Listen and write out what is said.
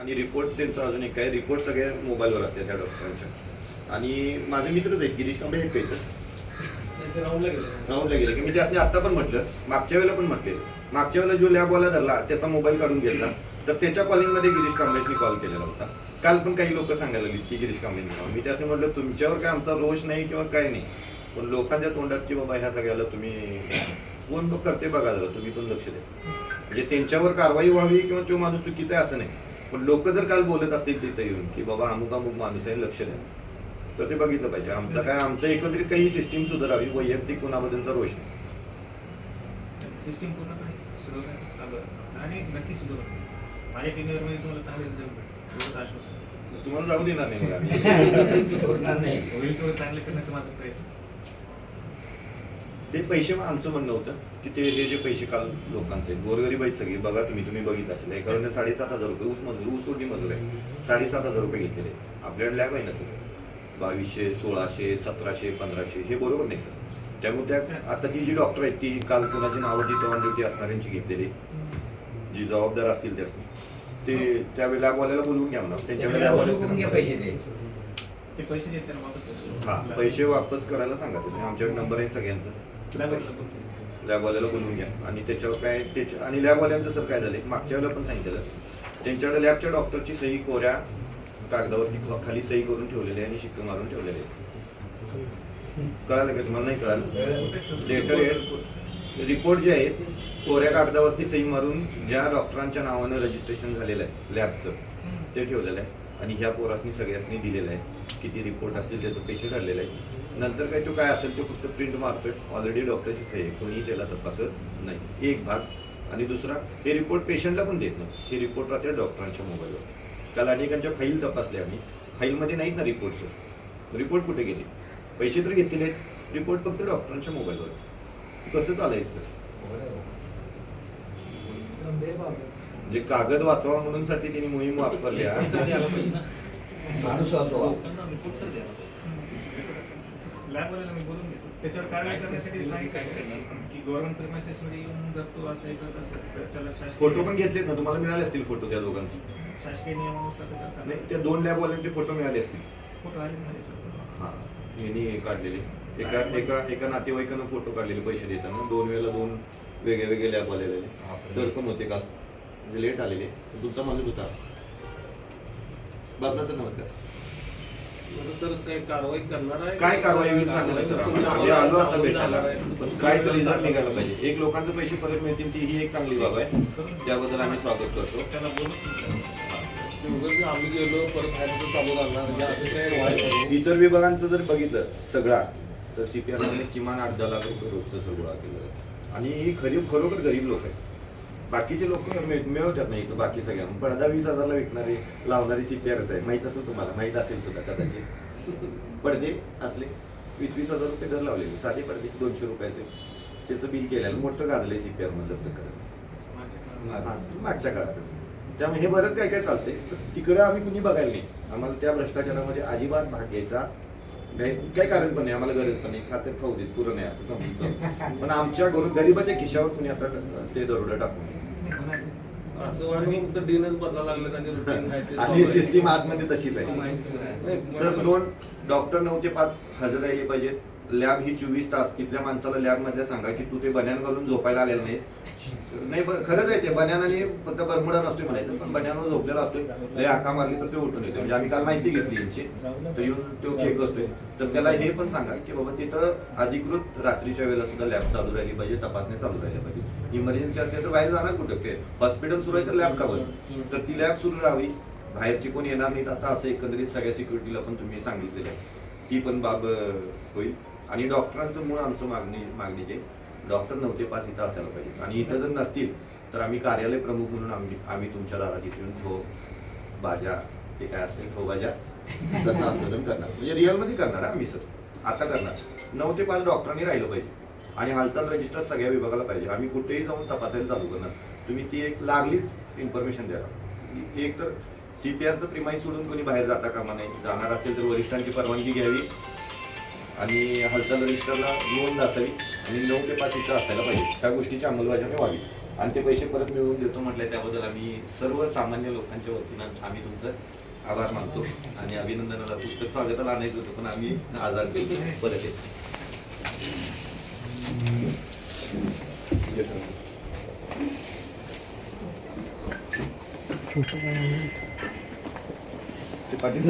आणि रिपोर्ट त्यांचा अजून एक काय रिपोर्ट सगळे मोबाईलवर असते त्या डॉक्टरांच्या आणि माझे मित्रच आहेत गिरीश कांबळे काही तर राहून गेले. की मी त्यासनी आता पण म्हटलं मागच्या वेळेला पण म्हटले. मागच्या वेळेला जो लॅबवाला धरला त्याचा मोबाईल काढून घेतला. तर त्याच्या कॉलिंगमध्ये गिरीश कांबळेसनी कॉल केलेला होता. काल पण काही लोक सांगायला लागली की गिरीश कांबळेंनी. मी त्यासनी म्हटलं तुमच्यावर काय आमचा रोष नाही किंवा काय नाही. पण लोकांच्या तोंडात की बाबा ह्या सगळ्याला तुम्ही कोण करते बघा जरा तुम्ही पण लक्ष द्या. म्हणजे त्यांच्यावर कारवाई व्हावी किंवा तो माणूस चुकीचा आहे असं नाही. पण लोक जर काल बोलत असतील तिथे येऊन की बाबा अमुक अमुक माणूस आहे लक्ष द्या. तर ते बघितलं पाहिजे. आमचं काय आमचं एकत्रित काही सिस्टीम सुधारावी वैयक्तिक कुणाबद्दलचा रोष नाही. सिस्टीम पूर्णपणे आणि नक्की माझ्या टीमवर तुम्हाला चांगले रिझल्ट भेटेल एवढं आश्वासन. तुम्हाला जाऊ देणार नाही होईल तेवढं चांगलं करण्याचं माझा प्रयत्न. ते पैसे मग आमचं म्हणणं होतं की ते हे जे पैसे काल लोकांचे गोरगरीब आहेत सगळी बघा तुम्ही तुम्ही बघित असेल एकावर साडेसात हजार रुपये ऊस मजूर ऊस तोडणी मजूर आहे. साडेसात हजार रुपये घेतलेले. आपल्याकडे लॅब आहे ना सर बावीसशे सोळाशे सतराशे पंधराशे हे बरोबर नाही सर. त्यामुळे त्या आता ती जी डॉक्टर आहेत ती काल कोणाची नावं तिथं ऑन ड्युटी असणाऱ्यांची घेतलेली. जी जबाबदार असतील त्यासनी ते त्यावेळी लॅबवाल्याला बोलवून घ्या म्हणा. त्यांच्याकडे पैसे लॅबवाल्याचे पैसे देत वापस. करतो. हा पैसे वापस करायला सांगा. तसे आमच्याकडे नंबर आहे सगळ्यांचं. लॅबवाल्याला बोलवून घ्या. आणि त्याच्यावर काय त्याच्या आणि लॅबवाल्यांचं सर काय झालंय? मागच्या वेळेला पण सांगितलं त्यांच्याकडे लॅबच्या डॉक्टरची सही कोऱ्या कागदावरती खाली सही करून ठेवलेली आहे आणि शिक्के मारून ठेवलेले आहे. कळालं का तुम्हाला? नाही कळालं? लेटर हेड रिपोर्ट जे आहेत कोऱ्या कागदावरती सही मारून ज्या डॉक्टरांच्या नावानं रजिस्ट्रेशन झालेलं आहे लॅबचं ते ठेवलेलं आहे. आणि ह्या पोरासनी सगळ्यासनी दिलेलं आहे. किती रिपोर्ट असतील त्याचं पैसे ठरलेलं आहे. नंतर काय तो काय असेल तो फक्त प्रिंट मारतोय. ऑलरेडी डॉक्टरची सही आहे कोणीही त्याला तपासत नाही. एक भाग. आणि दुसरा हे रिपोर्ट पेशंटला पण देत नाही. हे रिपोर्ट राहते डॉक्टरांच्या मोबाईलवर काल अनेकांच्या फाईल तपासले आम्ही. फाईलमध्ये नाहीत ना रिपोर्ट रिपोर्ट कुठे गेले? पैसे तर घेतलेले आहेत. रिपोर्ट फक्त डॉक्टरांच्या मोबाईलवर कसं चालायचं? सर म्हणजे कागद वाचवा म्हणून साठी त्यांनी मोहीम वापरल्या माणूस तर. लॅबवाल्याला मी बोलून घेतो. त्याच्यावर कारवाई करण्यासाठी सांगितलं. की गव्हर्नमेंट प्रिमायसेस मध्ये येऊन जर तो असं हे करत असेल तर त्याला शासकीय फोटो पण घेतलेत ना तुम्हाला मिळाले असतील फोटो त्या दोघांचे? शासकीय नियमानुसार त्याच्यावर कारवाई- नाही त्या दोन लॅबवाल्यांचे फोटो मिळाले असतील. फोटो आले. हा यांनी काढलेले. एका एका एका नातेवाईकानं फोटो काढलेले पैसे देताना. दोन वेळेला दोन वेगळे वेगळे लॅब आलेले. सर पण होते काल. म्हणजे लेट आलेले. पण तुमचा माणूस होता. बाबला सर नमस्कार. सर काही कारवाई करणार आहे? काय कारवाई होईल सर. आम्हाला आम्ही आलो आता भेटायला. पण काय तर रिझल्ट निघायला पाहिजे. एक लोकांचे पैसे परत मिळतील ती ही एक चांगली बाब आहे. त्याबद्दल आम्ही स्वागत करतो. उगाच आम्ही गेलो परत चालू राहणार. म्हणजे असं काही व्हायला नको. इतर विभागांचं जर बघितलं सगळा तर सीपीआरमध्ये किमान आठ दहा लाख रुपये रोजचं सर गोळा केलं. आणि ही खरी खरोखर गरीब लोक आहेत. बाकीचे लोक मिळ- मिळवतात नाही तर बाकी सगळ्यांना पडदा वीस हजारला विकणारे लावणारी सीपीआरच आहे माहीत असेल तुम्हाला. माहीत असेल सुद्धा कदाचित. पडदे असले. वीस वीस हजार रुपये दर लावलेले साधे पडदे. दोनशे रुपयाचे. त्याचं बिल केलेलं. मोठं गाजलंय सीपीआर मधलं प्रकरण. मागच्या काळातच. त्यामुळे हे बरंच काय काय चालते तर तिकडे आम्ही कुणी बघायला नाही. आम्हाला त्या भ्रष्टाचारामध्ये अजिबात भाग घ्यायचा नाही काही कारण पण नाही आम्हाला गरज पण नाही खात्यात खाऊ देत पुरं नाही असं समजून चालतं. पण आमच्या गरु- गरिबाच्या खिशावर कुणी आता ते दरोडा लागले आणि. सिस्टीम आतमध्ये तशीच आहे सर दोन डॉक्टर नऊ ते पाच हजर राहिले पाहिजेत लॅब ही चोवीस तास तिथल्या माणसाला लॅब मधल्या सांगा की तू ते बन्यान घालून झोपायला आलेलं नाहीस. नाही खरंच आहे ते. बन्यान आणि फक्त बरमुडा नसतोय म्हणायचं पण बन्यानवर झोपलेला असतोय. लय हाका मारली तर ते उठून येतो. म्हणजे आम्ही काल माहिती घेतली यांची. तर येऊन तो खेक असतोय तर त्याला हे पण सांगा की बाबा तिथं अधिकृत रात्रीच्या वेळेला सुद्धा लॅब चालू राहिली पाहिजे तपासणी चालू राहिल्या पाहिजे. इमर्जन्सी असते तर बाहेर जाणार कुठं? ते हॉस्पिटल सुरू आहे तर लॅब का तर ती लॅब सुरू राहावी. बाहेरची कोण येणार नाहीत. आता असं एकंदरीत सगळ्या सिक्युरिटीला पण तुम्ही सांगितलेलं आहे. ती पण बाब होईल. आणि डॉक्टरांचं मूळ आमचं मागणी मागणी जे डॉक्टर नऊ ते पाच इथं असायला पाहिजे आणि इथं जर नसतील तर आम्ही कार्यालय प्रमुख म्हणून आम्ही आम्ही तुमच्या दारात इथे येऊन ठो भाज्या ते काय असतील ठो भाज्या तसं आंदोलन करणार. म्हणजे रिअलमध्ये करणार आहे आम्ही सर. आता करणार. नऊ ते पाच डॉक्टरांनी राहिलं पाहिजे. आणि हालचाल रजिस्टर सगळ्या विभागाला पाहिजे. आम्ही कुठेही जाऊन तपासायला चालू करणार. तुम्ही ती एक लागलीच इन्फॉर्मेशन द्या. एक तर सीपीआरचं प्रिमाई सोडून कोणी बाहेर जाता कामा नाही जाणार असेल तर वरिष्ठांची परवानगी घ्यावी. आणि हालचाल रजिस्टरला नोंद असावी आणि नऊ ते पाच इथं असायला पाहिजे. त्या गोष्टीची अंमलबजावणी व्हावी. आणि ते पैसे परत मिळवून देतो म्हटलं त्याबद्दल आम्ही सर्वसामान्य लोकांच्या वतीनं आम्ही तुमचं आभार मानतो. आणि अभिनंदनाला पुस्तक स्वागताला आणायचं होतं पण आम्ही आजार केलो. परत येतो ते पाटील